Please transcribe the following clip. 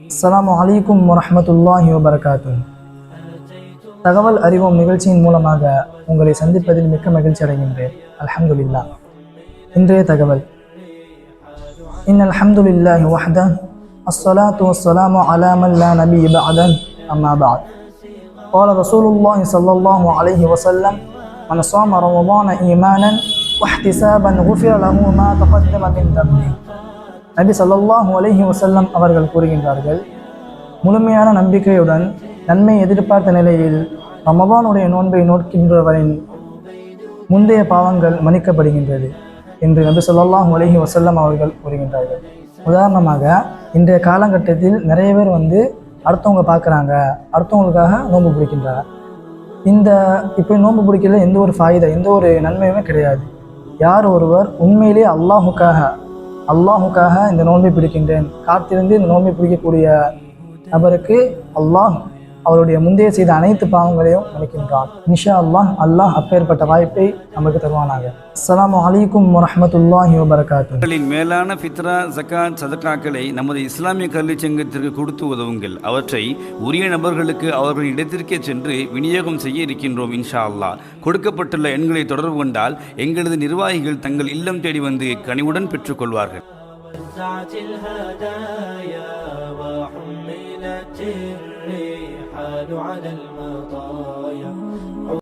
அஸ்ஸலாமு அலைக்கும் வரஹ்மத்துல்லாஹி வபரகாத்து தகவல் அறிவோம் நிகழ்ச்சியின் மூலமாக உங்களை சந்திப்பதில் மிக்க மகிழ்ச்சி அடைகின்றேன் அல்ஹம்துலில்லாஹ் இன்றைய தகவல் இன் அல்ஹம்துலில்லாஹி வஹ்த அஸ்ஸலாத்து வஸ்ஸலாமு அலா மன் லா நபி பஅதன் அம்மா பஅத் قال رسول الله صلى الله عليه وسلم من صام رمضان إيمانا واحتسابا غفر له ما تقدم من ذنبه நபி ஸல்லல்லாஹு அலஹி வசல்லம் அவர்கள் கூறுகின்றார்கள் முழுமையான நம்பிக்கையுடன் நன்மை எதிர்பார்த்த நிலையில் ரமபானுடைய நோன்பை நோக்கின்றவரின் முந்தைய பாவங்கள் மன்னிக்கப்படுகின்றது என்று நபி சொல்லாஹூ அலஹி வசல்லம் அவர்கள் கூறுகின்றார்கள். உதாரணமாக இன்றைய காலகட்டத்தில் நிறைய பேர் வந்து அடுத்தவங்க பார்க்குறாங்க அடுத்தவங்களுக்காக நோன்பு பிடிக்கின்றாங்க. இந்த இப்போ நோன்பு பிடிக்கல எந்த ஒரு ஃபாயுதா எந்த ஒரு நன்மையுமே கிடையாது. யார் ஒருவர் உண்மையிலே அல்லாஹுக்காக அல்லாஹுக்காக இந்த நோன்பை பிடிக்கின்றேன். காத்திருந்து இந்த நோன்பை பிடிக்கக்கூடிய நபருக்கு அல்லாஹ் அவருடைய முந்தைய செய்த அனைத்து பாவங்களையும் மன்னிக்கின்றான் நிஷா அல்லாஹ் அல்லாஹ் அப்பேற்பட்ட வாய்ப்பை நமக்கு தருவானாக. அஸ்ஸலாமு அலைக்கும் வரஹ்மத்துல்லாஹி வபரகாத்து உங்களின் மேலான ஃபித்ரா ஜக்காத் சதக்காக்களை நமது இஸ்லாமிய கல்வி சங்கத்திற்கு கொடுத்து உதவுங்கள். அவற்றை உரிய நபர்களுக்கு அவர்கள் இடத்திற்கே சென்று விநியோகம் செய்ய இருக்கின்றோம் இன்ஷா அல்லாஹ் கொடுக்கப்பட்டுள்ள எண்களை தொடர்பு கொண்டால் எங்களது நிர்வாகிகள் தங்கள் இல்லம் தேடி வந்து கனிவுடன் பெற்றுக்கொள்வார்கள். الجبال على المطايا.